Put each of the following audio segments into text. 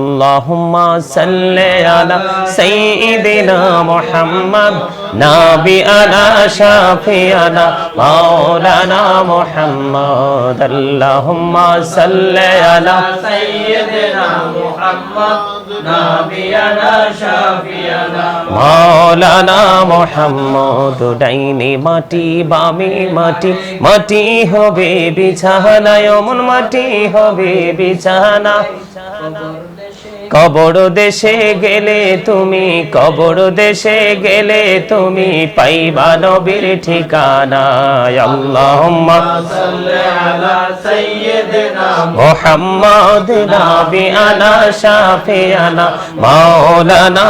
اللهم صل على سيدنا محمد نبينا شافينا مولانا محمد اللهم صل على سيدنا محمد نبينا شافينا মৌলানা মোহাম্মদ ডাইনে মাটি বামে মাটি মাটি হবে বিছানা অমন মাটি হবে বিছানা কবর দেশে গেলে তুমি, কবর দেশে গেলে তুমি পাইবা নবীর ঠিকানা মাওলানা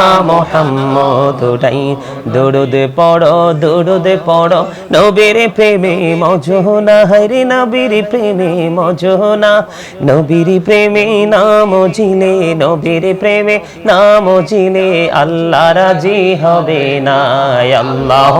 পড়ো, দরুদ পড়ো, নবীর প্রেমে মজনা হরি নবীর প্রেমে মজুনা নবীর প্রেমে নাম জিলে নবী নবীজির প্রেমে নাম জিনে আল্লাহ রাজি হবে না আল্লাহ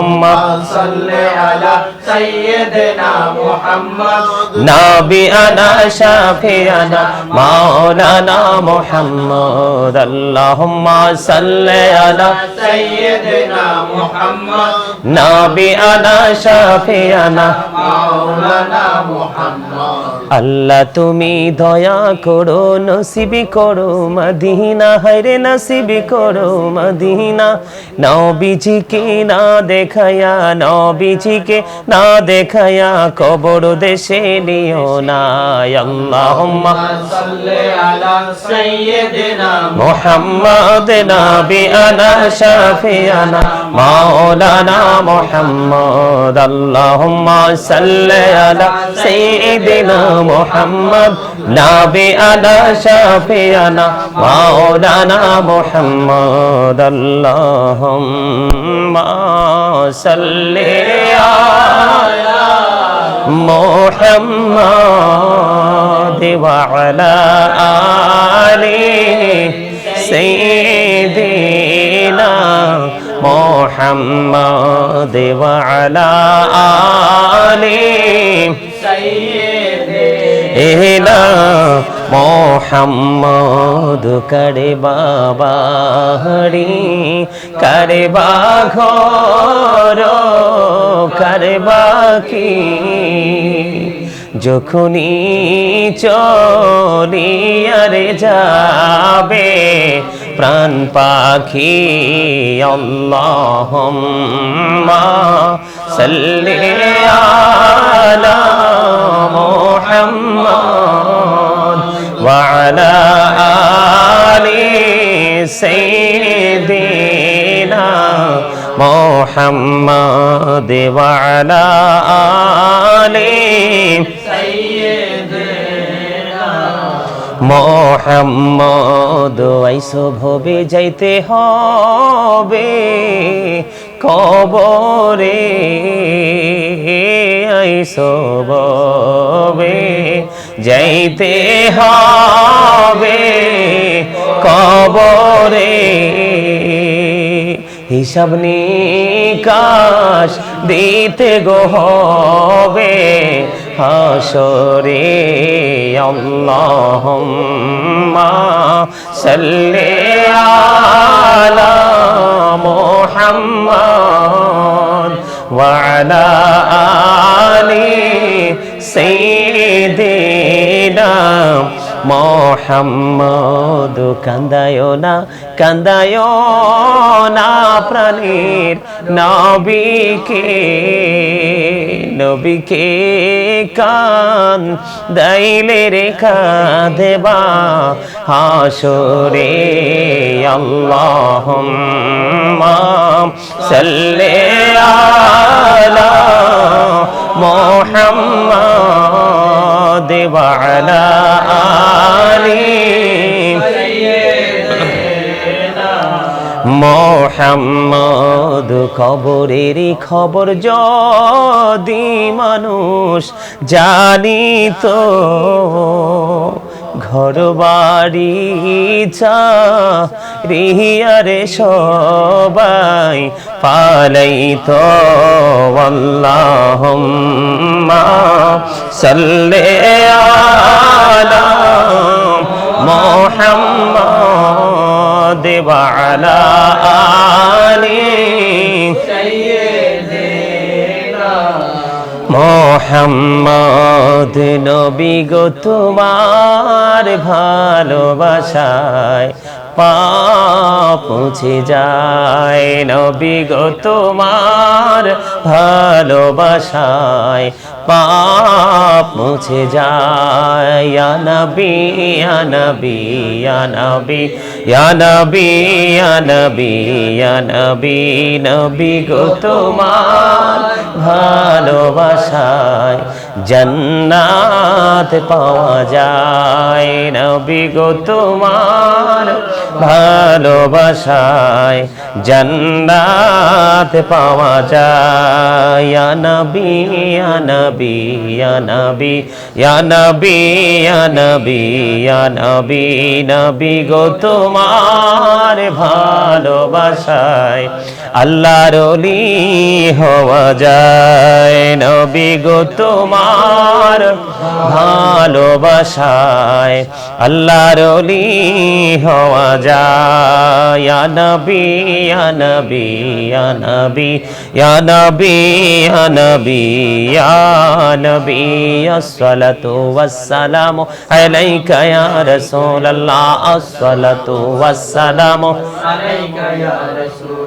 আলা سيدنا محمد নাবি আনা শাফিয়ানা মাওলানা মুহাম্মদ আল্লাহুম্মা সাল্লি আলা سيدنا محمد নাবি আনা শাফিয়ানা مولانا محمد আল্লাহ তুমি দয়া করো নসিবি করো মদিনা হরে নসিবি করো মদিনা নবীজিকে না দেখায়া নবীজিকে না না দেখায়া কবর দেশে নিও না, আল্লাহুম্মা। সাল্লি আলা সাইয়্যিদিনা মুহাম্মাদ, নাবি আনা শাফিয়ানা মাওলানা মুহাম্মদ, আল্লাহুম্মা সাল্লি আলা সাইয়্যিদিনা আলা محمد وعلى آله سيدنا محمد وعلى آله এলা মোহাম্মদ, করে বাবাড়ি করে বাঘর করে বাকি যখনই আরে যাবে প্রাণ পাখি, আল্লাহুম্মা সাল্লি আলা মুহাম্মদ। ওয়া আলা আলি সাইয়্যিদিনা মুহাম্মদ ওয়া আলা আলি মোহাম্মদ ভবে যাইতে হবে কবরে আইসো ভবে যাইতে হবে কবরে। হিসাব নিকাশ দিতে গো হবে হাসরে। আল্লাহুম্মা সাল্লি আলা মুহাম্মদ ওয়া আলা আলি সাইয়্যিদিনা মোহাম্মদ কান্দায় না কান্দায় না প্রাণীর নবীকে। নবীকে কান দাইলে রেখা দেবা হাসরে আল্লাহুম্মা সাল্লি আলা মুহাম্মদ ওয়া আলা আলি মোহাম্মদ খবরের খবর যদি মানুষ জানিত ঘর বাড়ি রিয়ারে সবাই পালাইত। আল্লাহুম্মা সাল্লি আলা মোহাম্মদ ওয়ালা আলি মোহাম্মদ নবী গো তোমার ভালোবাসায় পৌঁছে যায়। নবী গো তোমার ভালোবাসায় পাপ মুছে যায়। নবী নবী নবী। ইয়া নবী ইয়া নবী ইয়া নবী নবী গো তোমার ভালোবাসায় জান্নাত পাওয়া যায়। নবী গো তোমার ভালোবাসায় জান্নাত পাওয়া যায়। ইয়া নবী ইয়া নবী ইয়া নবী ইয়া নবী ইয়া নবী ইয়া নবী নবী গো তোমার ভালোবাসায়। আল্লাহর অলি হওয়া যায়। নবী গো তোমার ভালোবাসায় আল্লাহর অলি হওয়া যায়। নবী নবী নবী নবী নবী নবী, আসসালাতু ওয়াসসালামু আলাইকা ইয়া রাসূলুল্লাহ, আসসালাতু ওয়াসসালামু আলাইকা ইয়া রাসূল।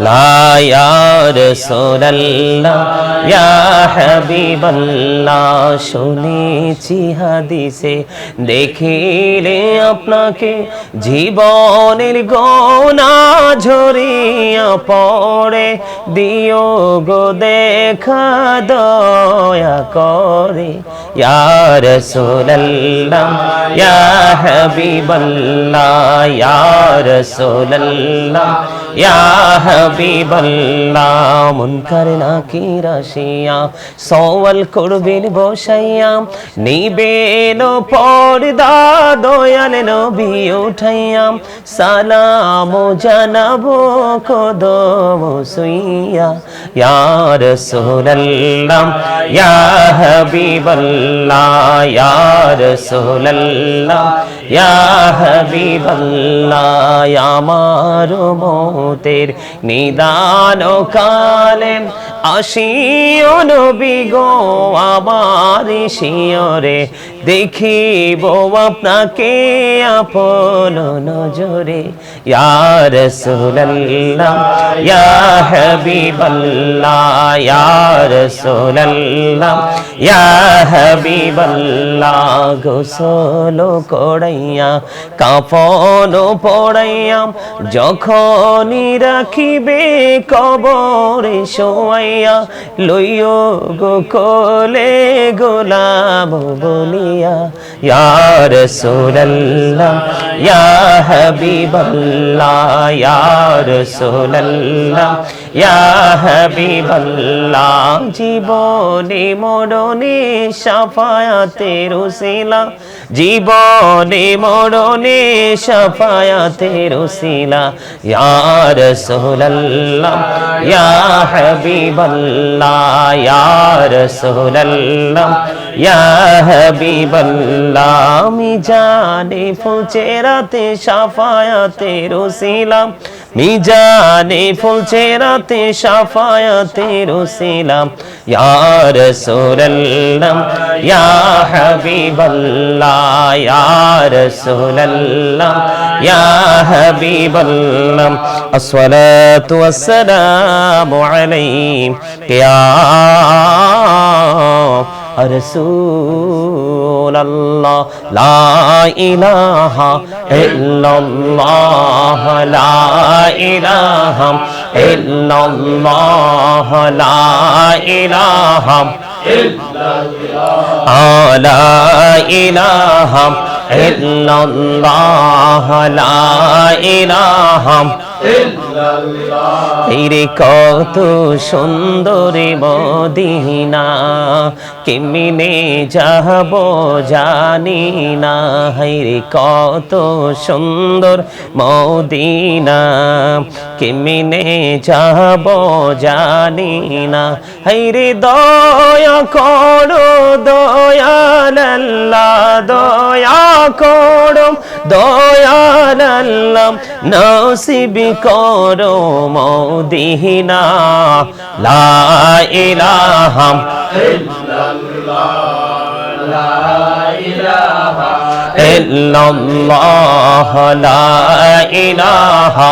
لا يا رسول الله يا حبيب الله শুনেছি হাদিসে দেখিলে আপনাকে জীবনের গোনা ঝরিয়া পড়ে দিও গো দেখা দয়া করে ইয়া রাসূলুল্লাহ ইয়া হাবিবাল্লাহ ইয়া রাসূলুল্লাহ ইয়া হাবিবাল্লাহ, মুনকার নাকির আসিয়া, সওয়াল করবেন বসাইয়া, নিবেন পর্দা দয়াল নবী উঠাইয়া, সালাম জানাব কদম সুইয়া, ইয়া রাসূলুল্লাহ, ইয়া হাবিবাল্লাহ, ইয়া রাসূলুল্লাহ, ইয়া হাবিবাল্লাহ আমার মতের নিদান কালে আসিও নবী গো, আমার শিয়রে দেখিব আপনাকে আপন নজরে। ইয়া রাসূলুল্লাহ, ইয়া হাবিবাল্লাহ, ইয়া রাসূলুল্লাহ, ইয়া হাবিবাল্লাহ, গোসল কড়াইয়া কাফন পড়াইয়া যখনই রাখিবে কবরে শোয়াইয়া লইও গো কোলে গোলাম বলিয়া ইয়ার রাসূলুল্লাহ ইয়া হবিবল্লা ইয়ার ইয়া হাবিবাল্লাহ, জীবনে মরণে সাফায়াতের উসিলা জীবনে মরণে সাফায়াতের উসিলা ইয়া রাসূলুল্লাহ, ইয়া হাবিবাল্লাহ, ইয়া রাসূলুল্লাহ, ইয়া হাবিবাল্লাহ। আমি জানি ফুচেরাতে সাফায়াতের উসিলা মিজানে ফুলছে রাতে সাফায়াতের সিলাম ইয়া রাসূলুল্লাহ, ইয়া হাবিবাল্লাহ, ইয়া রাসূলুল্লাহ, ইয়া হাবিবাল্লাহ। আসসালাতু ওয়াসসালামু আলাইহি ইয়া রাসূল রাসূলুল্লাহ লা ইলাহা ইল্লাল্লাহ লা ইলাহা ইল্লাল্লাহ লা ইলাহা ইল্লাল্লাহ ইল্লাল্লাহ লা ইলাহা ইরে কত সুন্দর মদিনা কেমিনে যাব জানি না। হাইরে কত সুন্দর মদিনা কেমিনে যাব জানি না। হাইরে দয়া করো দয়াল্লাহ দয়া করো দয়াল্লাহ নসিব করো মদিনা, লা ইলাহা লা ইলাহা ইল্লাল্লাহ, লা ইলাহা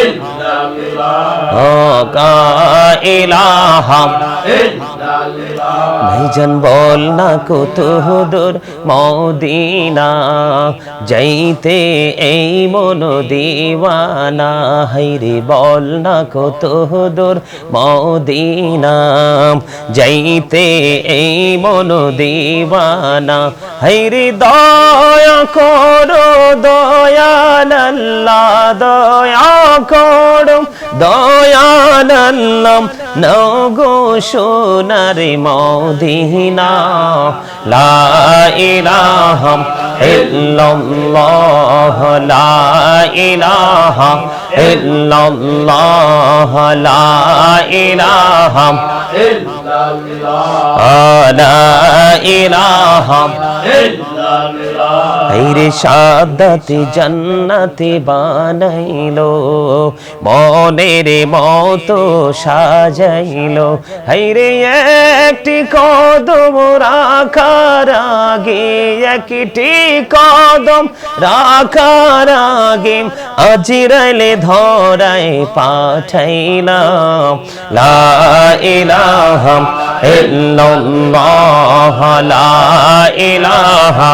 ইল্লাল্লাহ, লা ইলাহা ইল্লাল্লাহ ভাইজান বল না কত দূর মদিনা, যাইতে এই মন দিওয়ানা। হাইরে বল না কত দূর মদিনা, যাইতে এই মন দিওয়ানা। হাইরে দয়া করো দয়াল্লাহ দয়া করো দয়াল্লাহ নগো সোনার মদিনা লা ইলাহা ইল্লাল্লাহ লা ইলাহা ইল্লাল্লাহ লা ইলাহা ইল্লাল্লাহ লা ইলাহা ইল্লাল্লাহ হাইরে সাদাতে জান্নাতে বানাইলো মনের মতো সাজাইলো। হাইরে একটি কদম রাখার আগে, একটি কদম রাখার আগে আজিরাইলে ধরায় পাঠাইলাম। লা ইলাহা ইল্লাল্লাহ, লা ইলাহা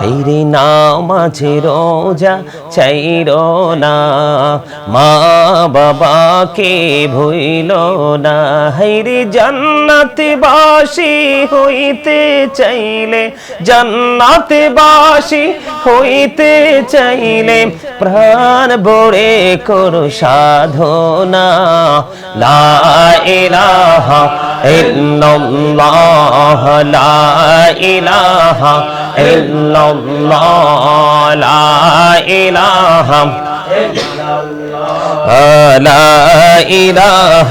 হেরে নামাঝে রোজা চাইরো না। মা বাবাকে ভইল না। হেরে জান্নাতে বাসি হইতে চাইলে, জান্নাতে বাসি হইতে চাইলে প্রাণ বড়ে করো সাধনা। লা ইলাহা ইল্লাল্লাহ, লা ইলাহা ইল্লাল্লাহ। الله لا إله لا إله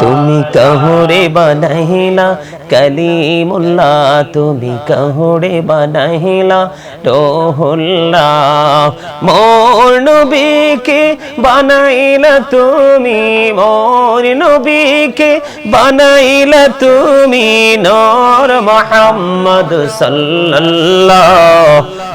তুমি কহুরে বানাইলা, কলিমুল্লাহ, তুমি কহুরে বানাইলা, রোহুল্লাহ, মোর নবীকে বানাইলা তুমি, মোর নবীকে বানাইলা তুমি, নূর মোহাম্মদ সাল্লাল্লাহ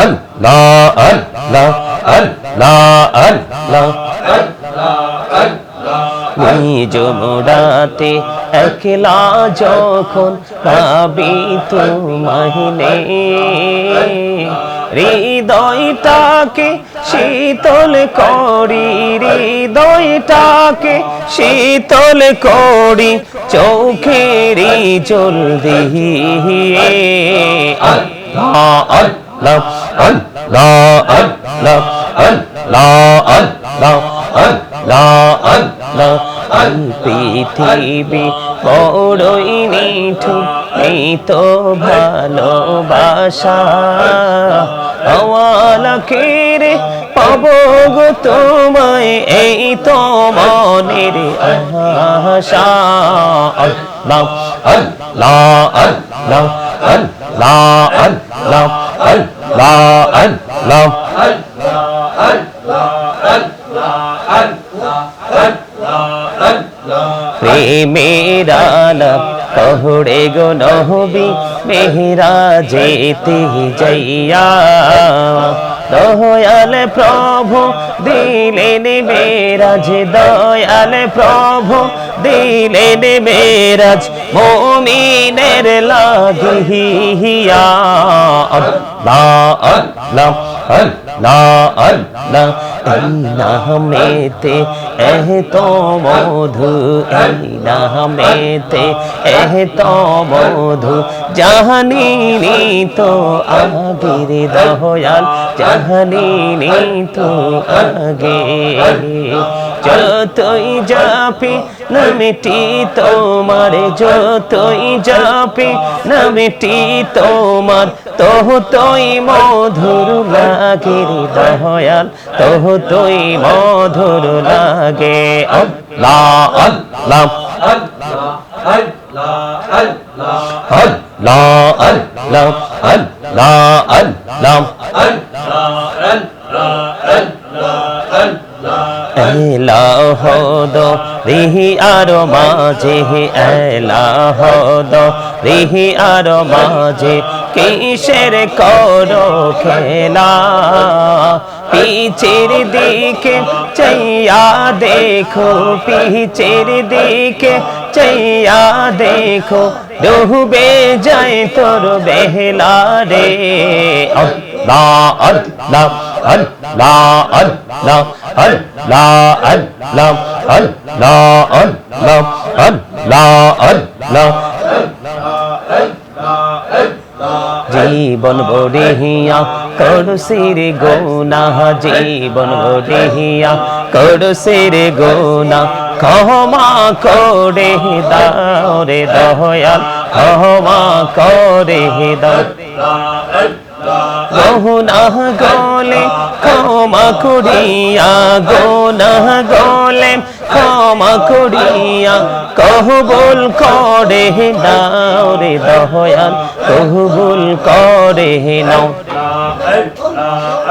আল্লাহ নিজ মোড়াতে একলা যখন পাবি তোমাহিনে হৃদয়টাকে শীতল করি, হৃদয়টাকে শীতল করি চোখেরি জল দিয়ে আল্লাহ। পৃথিবী বড়ই নিঠু এই তো ভালোবাসা আওয়ালাকের পাব গো তোমায় এই তো মনের আশা আল্লাহ আল্লাহ আল্লাহ আল্লাহ আল্লাহ আল্লাহ আল্লাহ প্রেমের আলাপ কহড়ে গো নহবি মেহরা যেতে যাইয়া দয়াল প্রভু দিলেন মেরাজ দয়াল প্রভু দিলেন মেরাজ মোমিনের লাগিয়া নামেতে এহ তো মধু এই নামেতে এহ তো মধু জাহানিনি তো আগের দয়াল জাহানিনি তো আগে। যতই যাপি নামেটি তোমার, যতই যাপি নামেটি তোমার তোহ তোই মধুর লাগে দয়াল তোহ তোই মধুর লাগে। আল্লাহ আল্লাহ। আল্লাহ আল্লাহ। আল্লাহ আল্লাহ। এলাহ রিহি আর মাঝে এলাহ দো রিহি আর মাঝে কিসের করো খেলা? পিছের দিকে চাইয়া দেখো, পিছের দিকে চাইয়া দেখো, ডুবে যায় তোর বেহলা রে। আল্লাহ আল্লাহ আল্লাহ আল্লাহ আল্লাহ আল্লাহ আল্লাহ আল্লাহ আল্লাহ আল্লাহ জীবন বড়িয়া করুসির গোনা জীবন বড়িয়া করুসির গোনা ক্ষমা করে দাও রে দয়াল ক্ষমা করে দাও গোনা গলে ক্ষমা করিয়া গোনা গলে ক্ষমা করিয়া কহবুল করে দাও রে দয়াল কহবুল করে নাও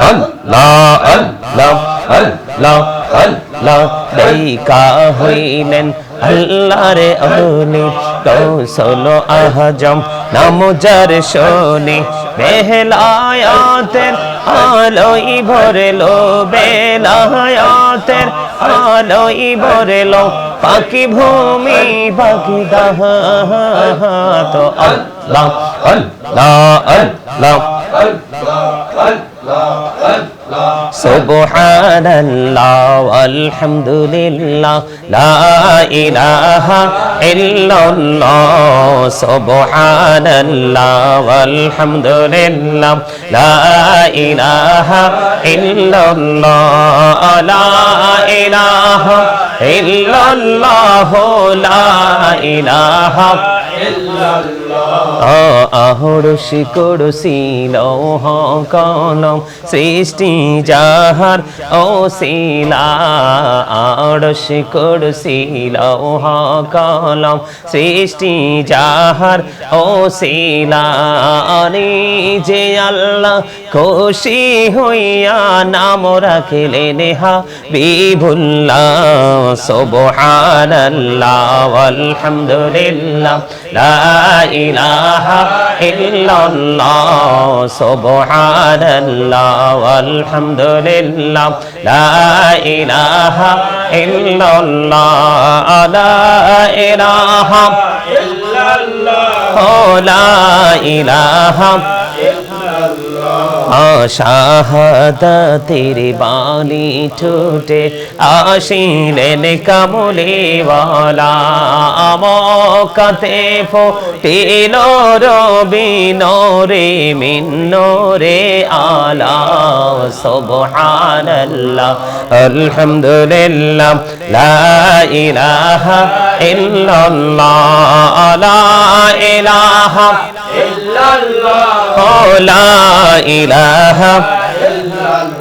আল্লাহ আল্লাহ আল্লাহ আল্লাহ দেইকা হইলেন আল্লাহ রে অনি কৌশল আহজম, নাম যার শনি। বেহলায়াতের আলোই ভরলো বেলায়াতের আলোই ভরলো পাখি ভূমি, পাখি দাহাত আল্লাহ আল্লাহ আল্লাহ আল্লাহ আল্লাহ আল্লাহ সুবহানাল্লাহ আলহামদুলিল্লাহ লা আলহামদুলিল্লাহ লা ইলাহা ইল্লাল্লাহ লা ইলাহা ইল্লাল্লাহ কলম সৃষ্টি যা যাহার ও শিলা আড়সি করসি, লৌহ, কলম, সৃষ্টি যাহার ও শিলা যে আল্লাহ খুশি হইয়া নাম রাখিলেন হা বিভুল্লাহ সুবহানাল্লাহ আলহামদুলিল্লাহ লা ইলাহা ইল্লাল্লাহ, সুবহানাল্লাহ আলহামদুলিল্লাহ লা ইলাহা ইল্লাল্লাহ লা ইলাহা ইল্লাল্লাহ। লা ইলাহা শাহাদাতের বাণী ঠোঁটে আসিলেন কামলিওয়ালা মকাতে ফোটিল রবি নরে মিন্নরে আলা, সুবহানাল্লাহ, আলহামদুলিল্লাহ, লা ইলাহা ইল্লাল্লাহ, লা ইলাহা ইল্লাল্লাহ। ও লা ইলাহা ইল্লাল্লাহ